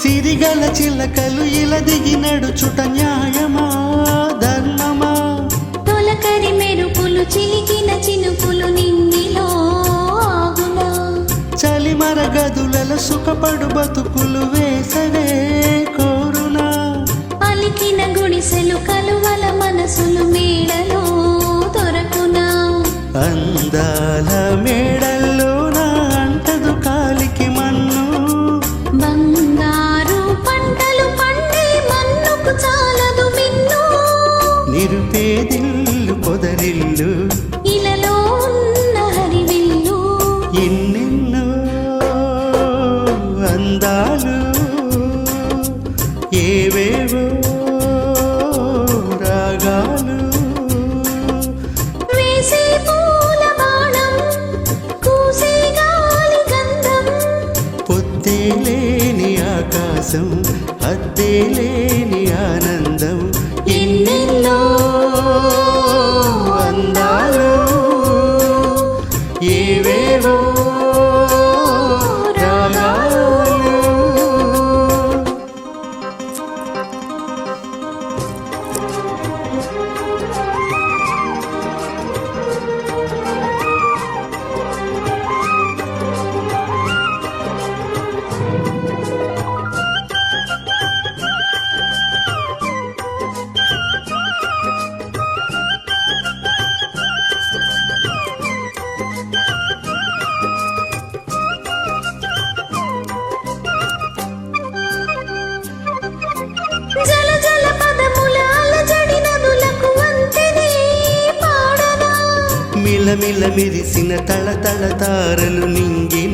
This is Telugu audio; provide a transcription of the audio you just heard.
సిరిగల చిలకలు ఇలా దిగి నడుచుట న్యాయమా ధర్మమా? తొలకరి మెరుపులు చిలి సుఖపడు బతుకులు వేసవే కోరునా అలికిన గుడిసెలు కలువల మనసులు మేడలో దొరకునా. అందాల మేడల్లో నా అంటదు కాలికి మన్ను. బంగారు పంటలు పండే మన్నుకు చాలదు మిన్ను. నిరుపేదిల్లు పొదరిల్లు ആകാശം അത്തേലേ మిలమిల మెరిసిన తళ తళ తారలు నింగిని